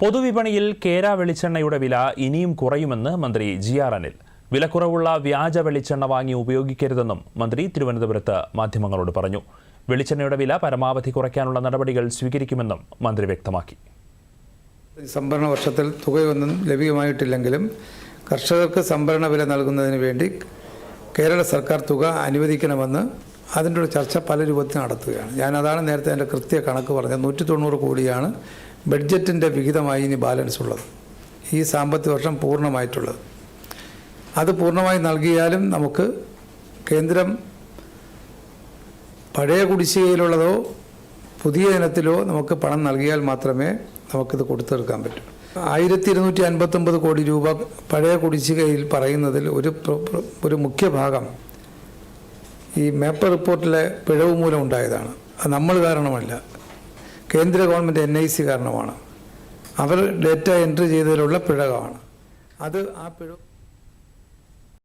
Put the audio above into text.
പൊതുവിപണിയിൽ കേര വെളിച്ചെണ്ണയുടെ വില ഇനിയും കുറയുമെന്ന് മന്ത്രി ജി ആർ അനിൽ. വിലക്കുറവുള്ള വ്യാജ വെളിച്ചെണ്ണ വാങ്ങി ഉപയോഗിക്കരുതെന്നും മന്ത്രി തിരുവനന്തപുരത്ത് മാധ്യമങ്ങളോട് പറഞ്ഞു. വെളിച്ചെണ്ണയുടെ വില പരമാവധി കുറയ്ക്കാനുള്ള നടപടികൾ സ്വീകരിക്കുമെന്നും മന്ത്രി വ്യക്തമാക്കി. സംഭരണ വർഷത്തിൽ തുകയൊന്നും ലഭ്യമായിട്ടില്ലെങ്കിലും കർഷകർക്ക് സംഭരണ വില നൽകുന്നതിന് വേണ്ടി കേരള സർക്കാർ തുക അനുവദിക്കണമെന്ന് അതിന്റെ ഒരു ചർച്ച പല രൂപത്തിൽ നടത്തുകയാണ്. ഞാൻ അതാണ് നേരത്തെ എന്റെ കൃത്യ കണക്ക് പറഞ്ഞത്. നൂറ്റി തൊണ്ണൂറ് കോടിയാണ് ബഡ്ജറ്റിന്റെ വിഹിതമായി ഇനി ബാലൻസ് ഉള്ളത്. ഈ സാമ്പത്തിക വർഷം പൂർണമായിട്ടുള്ളത്. അത് പൂർണമായി നൽകിയാലും നമുക്ക് കേന്ദ്രം പഴയ കുടിശ്ശികയിലുള്ളതോ പുതിയ ഇനത്തിലോ നമുക്ക് പണം നൽകിയാൽ മാത്രമേ നമുക്കിത് കൊടുത്തു തീർക്കാൻ പറ്റൂ. ആയിരത്തി ഇരുന്നൂറ്റി അൻപത്തൊമ്പത് കോടി രൂപ പഴയ കുടിശ്ശികയിൽ പറയുന്നതിൽ ഒരു ഒരു മുഖ്യഭാഗം ഈ മേപ്പർ റിപ്പോർട്ടിലെ പിഴവ് മൂലം ഉണ്ടായതാണ്. അത് നമ്മൾ കാരണമല്ല. കേന്ദ്ര ഗവൺമെന്റ് എൻ ഐ സി കാരണമാണ്. അവർ ഡേറ്റ എൻട്രി ചെയ്തതിലുള്ള പിഴവാണ് അത് ആ പിഴവ്